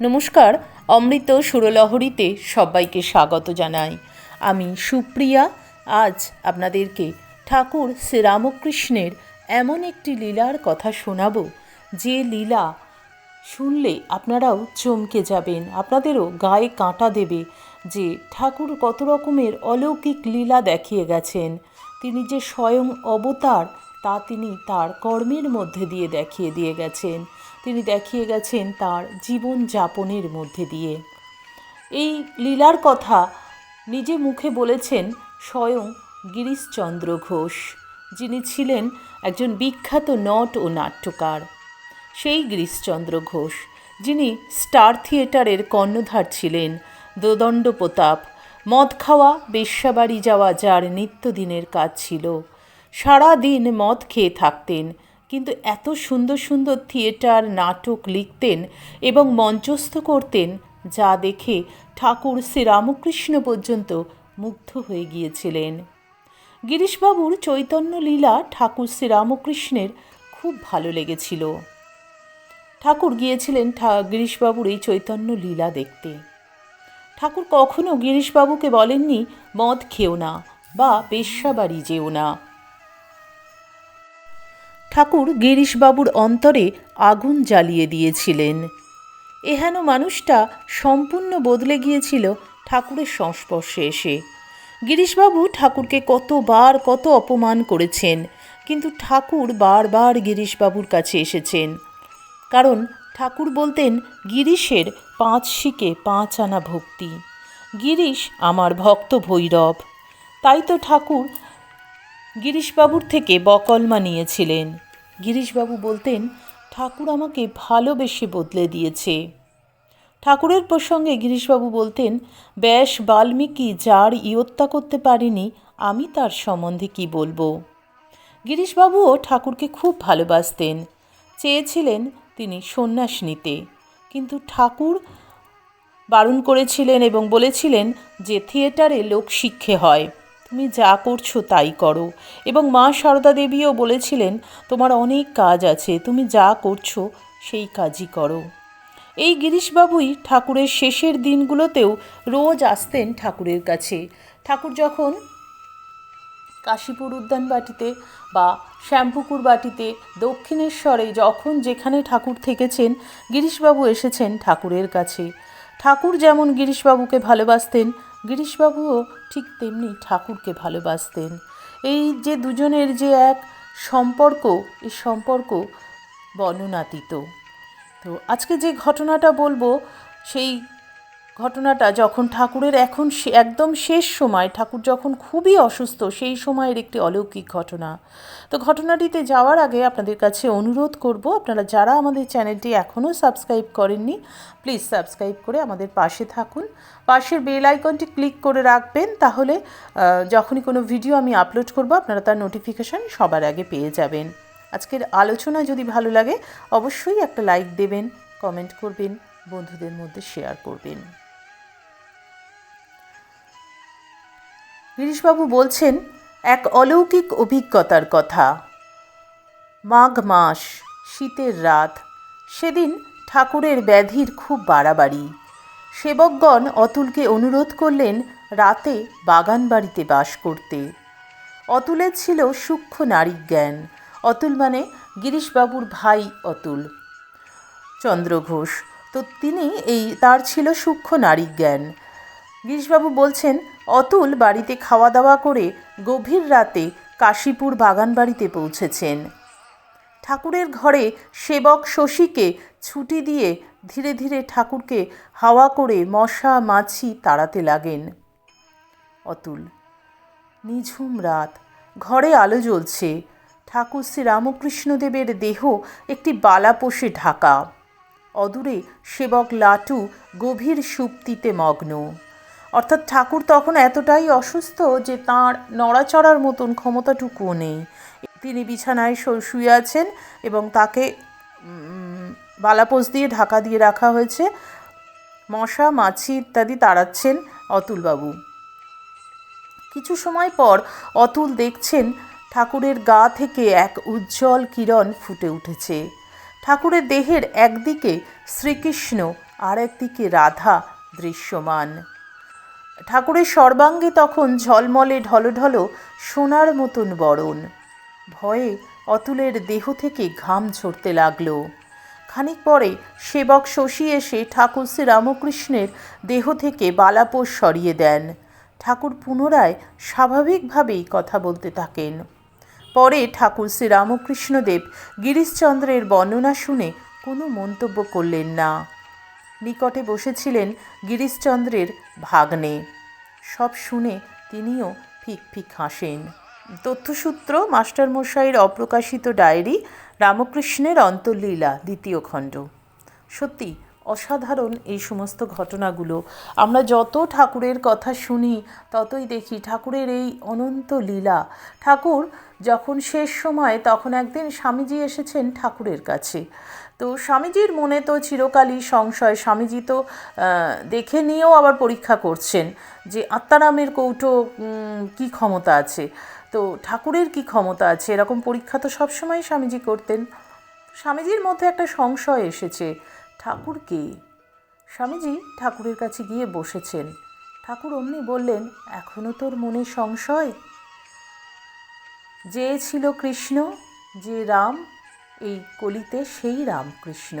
নমস্কার, অমৃত সুরলহরীতে সবাইকে স্বাগত জানাই। আমি সুপ্রিয়া, আজ আপনাদেরকে ঠাকুর শ্রীরামকৃষ্ণের এমন একটি লীলার কথা শোনাব, যে লীলা শুনলে আপনারাও চমকে যাবেন, আপনাদেরও গায়ে কাঁটা দেবে, যে ঠাকুর কত রকমের অলৌকিক লীলা দেখিয়ে গেছেন। তিনি যে স্বয়ং অবতার তা তিনি তার কর্মের মধ্যে দিয়ে দেখিয়ে দিয়ে গেছেন। তিনি দেখিয়ে গেছেন তার জীবন যাপনের মধ্যে দিয়ে। এই লীলার কথা নিজে মুখে বলেছেন স্বয়ং গিরিশচন্দ্র ঘোষ, যিনি ছিলেন একজন বিখ্যাত নট ও নাট্যকার। সেই গিরিশচন্দ্র ঘোষ, যিনি স্টার থিয়েটারের কর্ণধার ছিলেন দোদণ্ড প্রতাপ মদ খাওয়া, বেশ্যাবাড়ি যাওয়া যার নিত্যদিনের কাজ ছিল। সারা দিন মদ খেয়ে থাকতেন, কিন্তু এত সুন্দর সুন্দর থিয়েটার, নাটক লিখতেন এবং মঞ্চস্থ করতেন, যা দেখে ঠাকুর শ্রীরামকৃষ্ণ পর্যন্ত মুগ্ধ হয়ে গিয়েছিলেন। গিরিশবাবুর চৈতন্য লীলা ঠাকুর শ্রীরামকৃষ্ণের খুব ভালো লেগেছিল। ঠাকুর গিয়েছিলেন গিরিশবাবুর এই চৈতন্য লীলা দেখতে। ঠাকুর কখনও গিরিশবাবুকে বলেননি, মদ খেও না বা বেশ্যাবাড়ি যেও না। ঠাকুর গিরিশবাবুর অন্তরে আগুন জ্বালিয়ে দিয়েছিলেন। এহেন মানুষটা সম্পূর্ণ বদলে গিয়েছিল ঠাকুরের সংস্পর্শে এসে। গিরিশবাবু ঠাকুরকে কতবার কত অপমান করেছেন, কিন্তু ঠাকুর বারবার গিরিশবাবুর কাছে এসেছেন। কারণ ঠাকুর বলতেন, গিরিশের পাঁচ শিকে পাঁচ আনা ভক্তি। গিরিশ আমার ভক্ত ভৈরব। তাই তো ঠাকুর গিরিশবাবুর থেকে বকলমা নিয়েছিলেন। গিরিশবাবু বলতেন, ঠাকুর আমাকে ভালোবেসে বদলে দিয়েছে। ঠাকুরের প্রসঙ্গে গিরিশবাবু বলতেন ব্যাস বাল্মীকি যার ইয়ত্তা করতে পারেনি, আমি তার সম্বন্ধে কি বলব? গিরিশবাবুও ঠাকুরকে খুব ভালোবাসতেন। চেয়েছিলেন তিনি সন্ন্যাস নিতে। কিন্তু ঠাকুর বারণ করেছিলেন এবং বলেছিলেন যে, থিয়েটারে লোক লোকশিক্ষে হয়। তুমি যা করছ তাই করো। এবং মা সারদা দেবীও বলেছিলেন, তোমার অনেক কাজ আছে, তুমি যা করছ সেই কাজই করো। এই গিরিশবাবুই ঠাকুরের শেষের দিনগুলোতেও রোজ আসতেন ঠাকুরের কাছে। ঠাকুর যখন কাশীপুর উদ্যান বাটিতে বা শ্যামপুকুর বাটিতে, দক্ষিণেশ্বরে যখন যেখানে ঠাকুর থেকেছেন, গিরিশবাবু এসেছেন ঠাকুরের কাছে। ঠাকুর যেমন গিরিশবাবুকে ভালোবাসতেন গিরিশবাবুও ঠিক তেমনি ঠাকুরকে ভালোবাসতেন। এই যে দুজনের যে এক সম্পর্ক, এই সম্পর্ক বর্ণনাতীত। তো আজকে যে ঘটনাটা বলব, সেই ঘটনাটা যখন ঠাকুরের এখন একদম শেষ সময়, ঠাকুর যখন খুবই অসুস্থ, সেই সময়ের একটি অলৌকিক ঘটনা। তো ঘটনাটিতে যাওয়ার আগে আপনাদের কাছে অনুরোধ করব, আপনারা যারা আমাদের চ্যানেলটি এখনও সাবস্ক্রাইব করেননি, প্লিজ সাবস্ক্রাইব করে আমাদের পাশে থাকুন। পাশের বেল আইকনটি ক্লিক করে রাখবেন, তাহলে যখনই কোনো ভিডিও আমি আপলোড করব, আপনারা তার নোটিফিকেশান সবার আগে পেয়ে যাবেন। আজকের আলোচনা যদি ভালো লাগে, অবশ্যই একটা লাইক দেবেন, কমেন্ট করবেন, বন্ধুদের মধ্যে শেয়ার করবেন। গিরিশবাবু বলছেন, এক অলৌকিক অভিজ্ঞতার কথা। মাঘ মাস, শীতের রাত, সেদিন ঠাকুরের ব্যাধির খুব বাড়াবাড়ি। সেবকগণ অতুলকে অনুরোধ করলেন রাতে বাগান বাড়িতে বাস করতে। অতুলের ছিল সূক্ষ্ম নারী জ্ঞান। অতুল মানে গিরিশবাবুর ভাই অতুল। চন্দ্র ঘোষ তো তিনি এই তার ছিল সূক্ষ্ম নারী জ্ঞান। গিরিশবাবু বলছেন, অতুল বাড়িতে খাওয়া দাওয়া করে গভীর রাতে কাশীপুর বাগান বাড়িতে পৌঁছেছেন। ঠাকুরের ঘরে সেবক শশীকে ছুটি দিয়ে ধীরে ধীরে ঠাকুরকে হাওয়া করে মশা মাছি তাড়াতে লাগেন। অতুল, নিঝুম রাত, ঘরে আলো জ্বলছে। ঠাকুর শ্রী রামকৃষ্ণদেবের দেহ একটি বালাপোষে ঢাকা। অদূরে সেবক লাটু গভীর সুপ্তিতে মগ্ন। অর্থাৎ ঠাকুর তখন এতটাই অসুস্থ যে তাঁর নড়াচড়ার মতন ক্ষমতাটুকুও নেই। তিনি বিছানায় শুয়ে আছেন এবং তাকে উম, বালাপোষ দিয়ে ঢাকা দিয়ে রাখা হয়েছে। মশা মাছি ইত্যাদি তাড়াচ্ছেন অতুলবাবু। কিছু সময় পর অতুল দেখছেন ঠাকুরের গা থেকে এক উজ্জ্বল কিরণ ফুটে উঠেছে। ঠাকুরের দেহের একদিকে শ্রীকৃষ্ণ আর একদিকে রাধা দৃশ্যমান। ঠাকুরের সর্বাঙ্গে তখন ঝলমলে ঢলঢল সোনার মতন বরণ। ভয়ে অতুলের দেহ থেকে ঘাম ঝরতে লাগল। খানিক পরে সেবক শশী এসে ঠাকুর শ্রীরামকৃষ্ণের দেহ থেকে বালাপোষ সরিয়ে দেন। ঠাকুর পুনরায় স্বাভাবিকভাবেই কথা বলতে থাকেন। পরে ঠাকুর শ্রীরামকৃষ্ণদেব গিরিশচন্দ্রের বর্ণনা শুনে কোনো মন্তব্য করলেন না। নিকটে বসেছিলেন গিরিশচন্দ্রের ভাগ্নে। সব শুনে তিনিও ফিক ফিক হাসেন। তথ্যসূত্র, মাস্টারমশাইয়ের অপ্রকাশিত ডায়েরি, রামকৃষ্ণের অন্তর্লীলা, দ্বিতীয় খণ্ড। সত্যি, অসাধারণ এই সমস্ত ঘটনাগুলো। আমরা যত ঠাকুরের কথা শুনি, ততই দেখি ঠাকুরের এই অনন্ত লীলা। ঠাকুর যখন শেষ সময়, তখন একদিন স্বামীজি এসেছেন ঠাকুরের কাছে। তো স্বামীজির মনে তো চিরকালই সংশয়। স্বামীজি তো দেখে নিয়েও আবার পরীক্ষা করছেন যে আত্মারামের কৌটো কি ক্ষমতা আছে? তো ঠাকুরের কি ক্ষমতা আছে? এরকম পরীক্ষা তো সবসময় স্বামীজি করতেন। স্বামীজির মধ্যে একটা সংশয় এসেছে। ঠাকুর কে? স্বামীজি ঠাকুরের কাছে গিয়ে বসেছেন। ঠাকুর অমনি বললেন এখনও তোর মনে সংশয়? যে ছিল কৃষ্ণ, যে রাম এই কলিতে সেই রামকৃষ্ণ।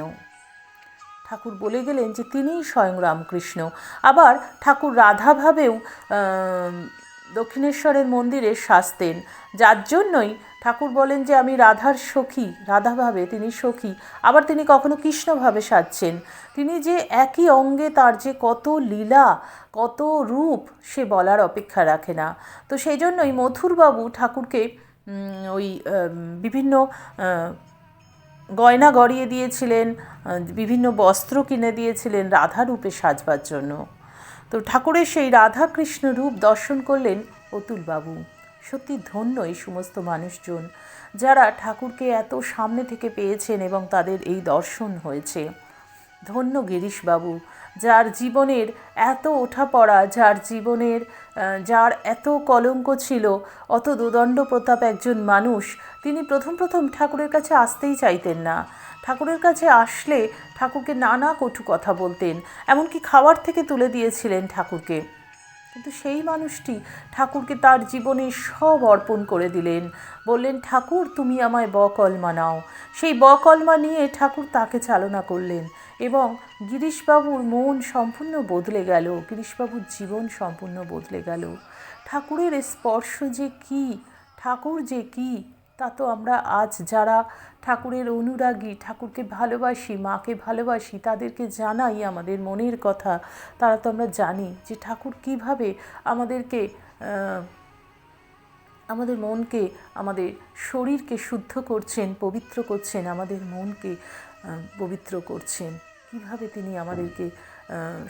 ঠাকুর বলে গেলেন যে তিনিই স্বয়ং রামকৃষ্ণ। আবার ঠাকুর রাধাভাবেও দক্ষিণেশ্বরের মন্দিরে সাজতেন যার জন্যই ঠাকুর বলেন যে আমি রাধার সখী, রাধাভাবে তিনি সখী। আবার তিনি কখনো কৃষ্ণভাবে সাজছেন। তিনি যে একই অঙ্গে তার যে কত লীলা, কত রূপ, সে বলার অপেক্ষা রাখে না। তো সেই জন্যই মথুরবাবু ঠাকুরকে ওই বিভিন্ন গয়না গড়িয়ে দিয়েছিলেন বিভিন্ন বস্ত্র কিনে দিয়েছিলেন রাধা রূপে সাজবার জন্য। তো ঠাকুরের সেই রাধা কৃষ্ণ রূপ দর্শন করলেন অতুলবাবু। সত্যি ধন্য এই সমস্ত মানুষজন, যারা ঠাকুরকে এত সামনে থেকে পেয়েছেন এবং তাদের এই দর্শন হয়েছে। ধন্য গিরিশবাবু, যার জীবনের এত ওঠাপড়া, যার জীবনের যার এত কলঙ্ক ছিল, অত দুদণ্ড প্রতাপ একজন মানুষ, তিনি প্রথম প্রথম ঠাকুরের কাছে আসতেই চাইতেন না। ঠাকুরের কাছে আসলে ঠাকুরকে নানা কটু কথা বলতেন, এমনকি খাবার থেকে তুলে দিয়েছিলেন ঠাকুরকে। কিন্তু সেই মানুষটি ঠাকুরকে তার জীবনে সব অর্পণ করে দিলেন। বললেন, ঠাকুর, তুমি আমায় বকলমা নাও সেই বকলমা নিয়ে ঠাকুর তাকে চালনা করলেন এবং গিরিশবাবুর মন সম্পূর্ণ বদলে গেল, গিরিশবাবুর জীবন সম্পূর্ণ বদলে গেল। ঠাকুরের স্পর্শ যে কি, ঠাকুর যে কি তা তো আমরা আজ যারা ঠাকুরের অনুরাগী, ঠাকুরকে ভালোবাসি, মাকে ভালোবাসি, তাদেরকে জানাই আমাদের মনের কথা। তারা তো আমরা জানি যে ঠাকুর কীভাবে আমাদেরকে আমাদের মনকে, আমাদের শরীরকে শুদ্ধ করছেন, পবিত্র করছেন, আমাদের মনকে পবিত্র করছেন। কীভাবে তিনি আমাদেরকে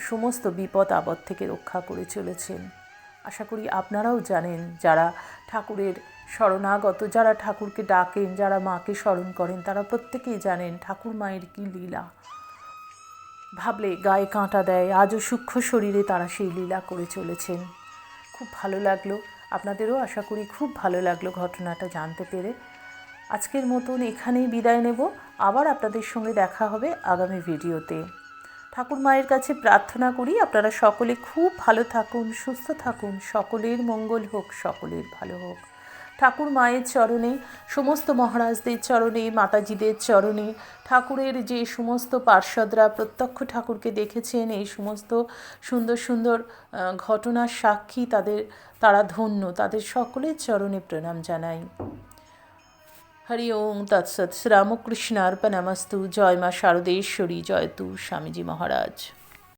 সমস্ত বিপদ আপদ থেকে রক্ষা করে চলেছেন। আশা করি আপনারাও জানেন যারা ঠাকুরের শরণাগত, যারা ঠাকুরকে ডাকেন, যারা মাকে স্মরণ করেন, তারা প্রত্যেকেই জানেন ঠাকুর মায়ের কী লীলা। ভাবলে গায়ে কাঁটা দেয়, আজও সূক্ষ্ম শরীরে তারা সেই লীলা করে চলেছেন। খুব ভালো লাগল, আপনাদেরও আশা করি খুব ভালো লাগল ঘটনাটা জানতে পেরে। আজকের মতন এখানেই বিদায় নেব, আবার আপনাদের সঙ্গে দেখা হবে আগামী ভিডিওতে। ঠাকুর মায়ের কাছে প্রার্থনা করি আপনারা সকলে খুব ভালো থাকুন, সুস্থ থাকুন। সকলের মঙ্গল হোক, সকলের ভালো হোক। ঠাকুর মায়ের চরণে, সমস্ত মহারাজদের চরণে, মাতাজিদের চরণে, ঠাকুরের যে সমস্ত পার্ষদরা প্রত্যক্ষ ঠাকুরকে দেখেছেন, এই সমস্ত সুন্দর সুন্দর ঘটনার সাক্ষী তাদের, তারা ধন্য। তাদের সকলের চরণে প্রণাম জানাই। হরি ওম তৎসৎ শ্রীরামকৃষ্ণার্পণমস্তু জয় মা শারদেশ্বরী জয়তু স্বামীজি মহারাজ